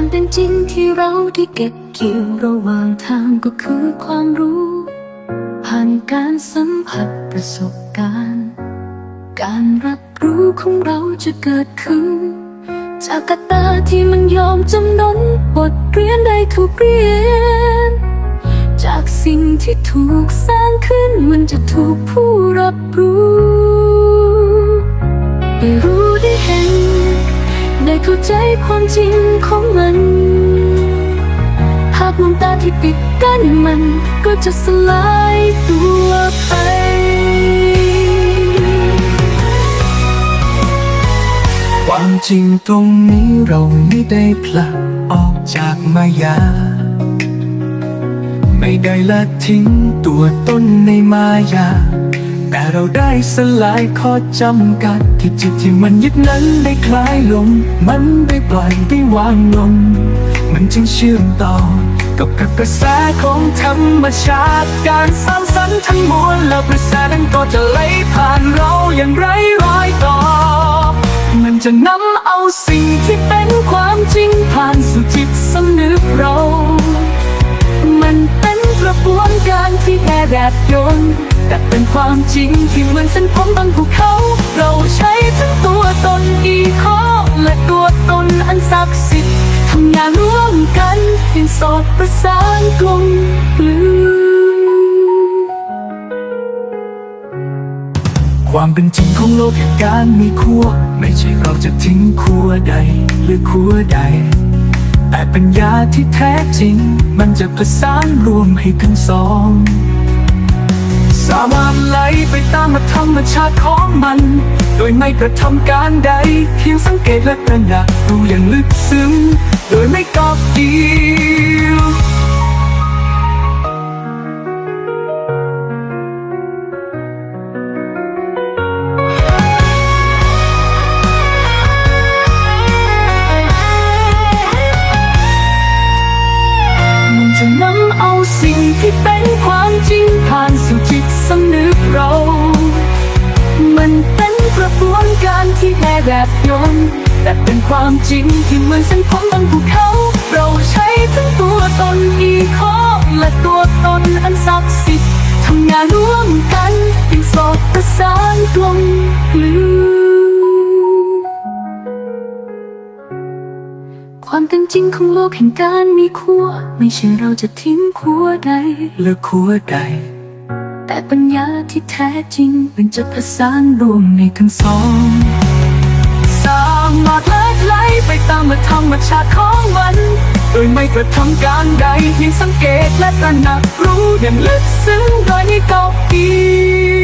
ความเป็นจริงที่เราได้เก็บเกี่ยวระหว่างทางก็คือความรู้ ผ่านการสัมผัสประสบการณ์ การรับรู้ของเราจะเกิดขึ้น จากกตาที่มันยอมจำนนบทเรียนได้ถูกเรียน จากสิ่งที่ถูกสร้างขึ้นมันจะถูกผู้รับรู้ ได้รู้ได้เห็น ได้เข้าใจความจริงของมัน หากมองตาที่ปิดกั้นมันก็จะสลายตัวไปความจริงตรงนี้เราไม่ได้ผลักออกจากมายา ไม่ได้ละทิ้งตัวตนในมายา เราได้สลายข้อจำกัด ที่จิตที่มันยึดนั้นได้คลายลง มันได้ปล่อยได้วางลง มันจึงเชื่อมต่อ กับกับกระแสของธรรมชาติ การสร้างสรรค์ทั้งมวลแล้วกระแสนั้นก็จะไหลผ่านเราอย่างไร้รอยต่อ มันจะนำเอาสิ่งที่เป็นความจริงผ่านสู่จิตสำนึกเรา มันเป็นกระบวนการที่แค่แดดยนต์ แต่เป็นความจริงที่เหมือนเส้นผมบนภูเขา เราใช้ทั้งตัวตนอีโคและตัวตนอันศักดิ์สิทธิ์ทำงานร่วมกันเป็นสอดประสานกลมกลืนความเป็นจริงของโลกแห่งการมีขั้วไม่ใช่เราจะทิ้งขั้วใดหรือขั้วใดแต่ปัญญาที่แท้จริง มันจะประสานรวมให้เป็นสอง ไหลไปตามธรรมชาติของมัน โดยไม่กระทำการใด เพียงสังเกตและตระหนักดูอย่างลึกซึ้ง โดยไม่กอบเกี่ยวมันจะนำเอาสิ่งที่เป็นความจริงผ่าน มันเป็นกระบวนการที่แค่แบบยนต์แต่เป็นความจริงที่เหมือนเส้นผมบนภูเขา เราใช้ทั้งตัวตนอีโคและตัวตนอันศักดิ์สิทธิ์ทำงานร่วมกันเป็นสอดประสานกลมกลืนความเป็นจริงของโลกแห่งการมีขั้วไม่ใช่เราจะทิ้งขั้วใดหรือขั้วใด ปัญญาที่แท้จริงมันจะผสานรวมในทั้งสองสามารถเลิดไหลไปตามธรรมชาติของมัน โดยไม่กระทำการใดเพียงสังเกตและตระหนักรู้อย่างลึกซึ้งโดยไม่กาะเกี่ยว